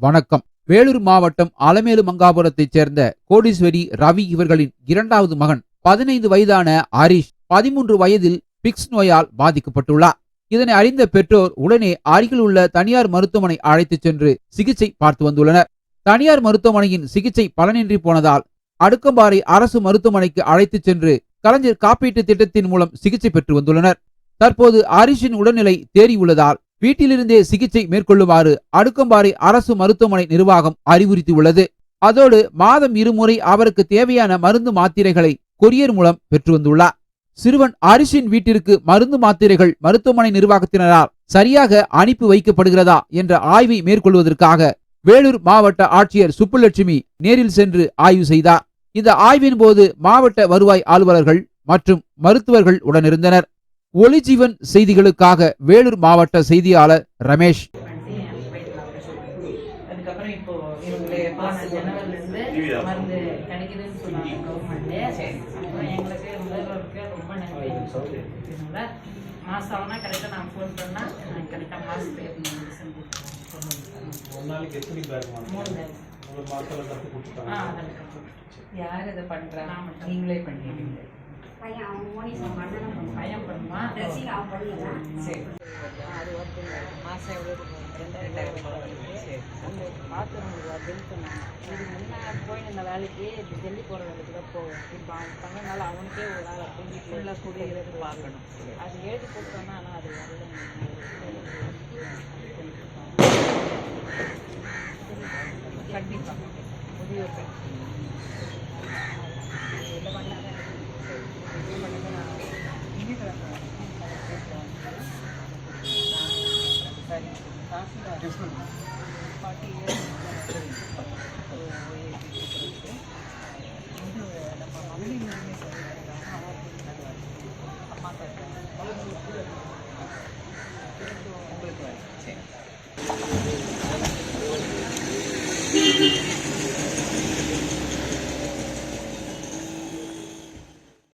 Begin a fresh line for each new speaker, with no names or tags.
வணக்கம். வேலூர் மாவட்டம் அலமேலு மங்காபுரத்தைச் சேர்ந்த கோடீஸ்வரி ரவி இவர்களின் இரண்டாவது மகன் பதினைந்து வயதான ஹரிஷ் பதிமூன்று வயதில் பிக்ஸ் நோயால் பாதிக்கப்பட்டுள்ளார். இதனை அறிந்த பெற்றோர் உடனே அருகில் உள்ள தனியார் மருத்துவமனை அழைத்துச் சென்று சிகிச்சை பார்த்து வந்துள்ளனர். தனியார் மருத்துவமனையின் சிகிச்சை பலனின்றி போனதால் அடுக்கம்பாறை அரசு மருத்துவமனைக்கு அழைத்துச் சென்று கலைஞர் காப்பீட்டு திட்டத்தின் மூலம் சிகிச்சை பெற்று வந்துள்ளனர். தற்போது ஹரிஷின் உடல்நிலை தேறியுள்ளதால் வீட்டிலிருந்தே சிகிச்சை மேற்கொள்ளுமாறு அடுக்கம்பாறை அரசு மருத்துவமனை நிர்வாகம் அறிவுறுத்தியுள்ளது. அதோடு மாதம் இருமுறை அவருக்கு தேவையான மருந்து மாத்திரைகளை கொரியர் மூலம் பெற்று வந்துள்ளார். சிறுவன் அரிஷின் வீட்டிற்கு மருந்து மாத்திரைகள் மருத்துவமனை நிர்வாகத்தினரால் சரியாக அனுப்பி வைக்கப்படுகிறதா என்ற ஆய்வை மேற்கொள்வதற்காக வேலூர் மாவட்ட ஆட்சியர் சுப்புலட்சுமி நேரில் சென்று ஆய்வு செய்தார். இந்த ஆய்வின் போது மாவட்ட வருவாய் அலுவலர்கள் மற்றும் மருத்துவர்கள் உடனிருந்தனர். ஒளிஜீவன் செய்திகளுக்காக வேலூர் மாவட்ட செய்தியாளர் ரமேஷ்.
பண்ணி எனக்கு வயிற்றுல ஆப்ரேஷன் பண்ணி அதுக்கப்புறம் இப்போ இவங்களே போன ஜனவரிலேருந்து மருந்து கிடைக்குதுன்னு சொன்னாங்க கவர்மெண்ட்டு அப்புறம் எங்களுக்கு முதல்வருக்கு ரொம்ப நன்றி. இதனால மாதம் ஆனால் கரெக்டாக நான் ஃபோன் பண்ணால் கரெக்டாக மாதத்துக்கு மெடிசன் கொடுத்துருவோம்
ஒரு நாளைக்கு எத்தனை பேக் வாங்க
மூணு பேர்.
ஒரு மாத்திரை கற்று
ஆ
கொடுத்துட்டாங்க.
அதெல்லாம்
யார் இதை
மட்டும்.
நீங்களே பண்ணிடுவீங்க. சரி.
அது வந்து மாதம் எவ்வளோ ரெண்டாயிரம்
சரி.
அந்த பார்த்து பில் பண்ணாங்க இது முன்னே போயிட்டு இந்த வேலைக்கு டெல்லி போகிற வேலைக்கு தான் போவோம் இப்போ அவன் பண்ணனால அவனுக்கே ஒரு ஆள் அப்படி ஃபுல்லாக குடியிறது
பார்க்கணும்.
அது எழுதி கொடுத்தோன்னா ஆனால் அது வரல.
கண்டிப்பா.
முதியோர்
ఫార్టీ ఇయర్స్ ಇದು ನಮ್ಮ ಮಗಳಿಗೆ ಮನೆಗೆ ಸರಿಯಾದ ಅಮ್ಮ ತಾತ